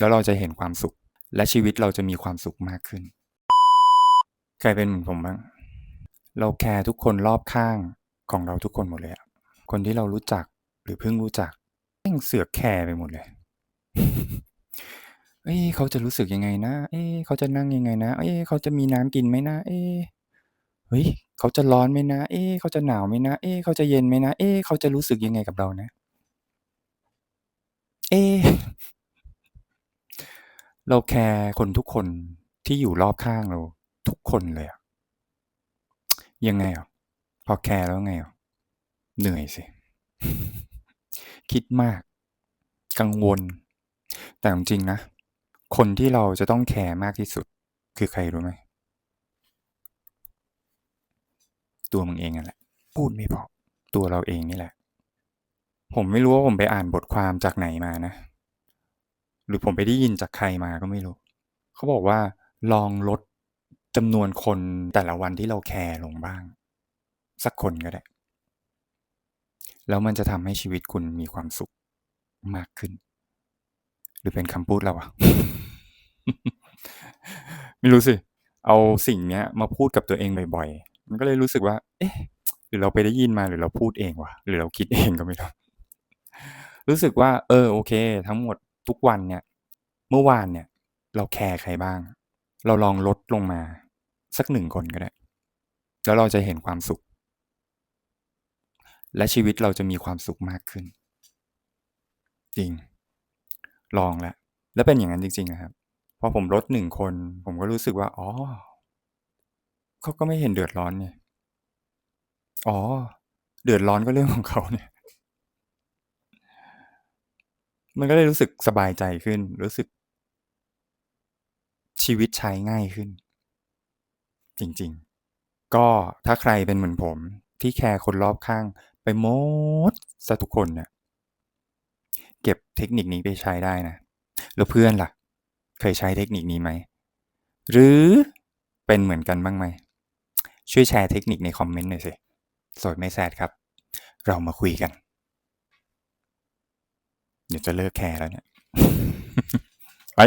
แล้วเราจะเห็นความสุข และชีวิตเราจะมีความสุขมากขึ้น ใครเป็นเหมือนผมบ้าง เราแคร์ทุกคนรอบข้างของเราทุกคนหมดเลยอะคนที่เรารู้จักหรือเพิ่งรู้จักแม่งเสือกแคร์ไปหมดเลย เอ้ยเขาจะรู้สึกยังไงนะ เอ้ยเขาจะนั่งยังไงนะ เอ้ยเขาจะมีน้ำกินไหมนะ เอ้ยเฮ้ยเขาจะร้อนไหมนะ เอ้ยเขาจะหนาวไหมนะ เอ้ยเขาจะเย็นไหมนะ เอ้ยเขาจะรู้สึกยังไงกับเรานะ เอ๊ะ เราแคร์คนทุกคนที่อยู่รอบข้างเรา ทุกคนเลยอะยังไงอะพอแคร์แล้วไงอะเหนื่อยสิ คิดมาก กังวล แต่จริงๆนะ คนที่เราจะต้องแคร์มากที่สุด คือใครรู้ไหม ตัวมึงเองนั่นแหละ พูดไม่พอตัวเราเองนี่แหละ ผมไม่รู้ว่าผมไปอ่านบทความจากไหนมานะ หรือผมไปได้ยินจากใครมาก็ไม่รู้ เขาบอกว่าลองลดจำนวนคนแต่ละวันที่เราแคร์ลงบ้าง สักคนก็ได้ แล้วมันจะทำให้ชีวิตคุณมีความสุขมากขึ้น หรือเป็นคำพูดเราอะไม่รู้สิ เอาสิ่งเนี้ย มาพูดกับตัวเองบ่อยๆ มันก็เลยรู้สึกว่า เอ๊ะ หรือเราไปได้ยินมาหรือเราพูดเองวะหรือเราคิดเองก็ไม่รู้ รู้สึกว่า เออโอเค ทั้งหมด ทุกวันเนี่ย เมื่อวานเนี่ย เราแคร์ใครบ้าง เราลองลดลงมา สักหนึ่งคนก็ได้ แล้วเราจะเห็นความสุข และชีวิตเราจะมีความสุขมากขึ้น จริง ลองแล้วแล้วเป็นอย่างนั้นจริงๆนะครับพอผมลดหนึ่งคน ผมก็รู้สึกว่า อ๋อเขาก็ไม่เห็นเดือดร้อนนี่อ๋อ เดือดร้อนก็เรื่องของเขาเนี่ย มันก็เลยรู้สึกสบายใจขึ้น รู้สึก ชีวิตใช้ง่ายขึ้น จริง ๆ ก็ถ้าใครเป็นเหมือนผม ที่แคร์คนรอบข้าง ไปหมดเสียทุกคนเนี่ยเก็บเทคนิคนี้ไปใช้ได้นะ แล้วเพื่อนล่ะ เคยใช้เทคนิคนี้ไหม หรือเป็นเหมือนกันบ้างไหม ช่วยแชร์เทคนิคในคอมเมนต์หน่อยสิโสดไม่แซดครับ เรามาคุยกัน เดี๋ยวจะเลิกแคร์แล้วเนี่ย ไป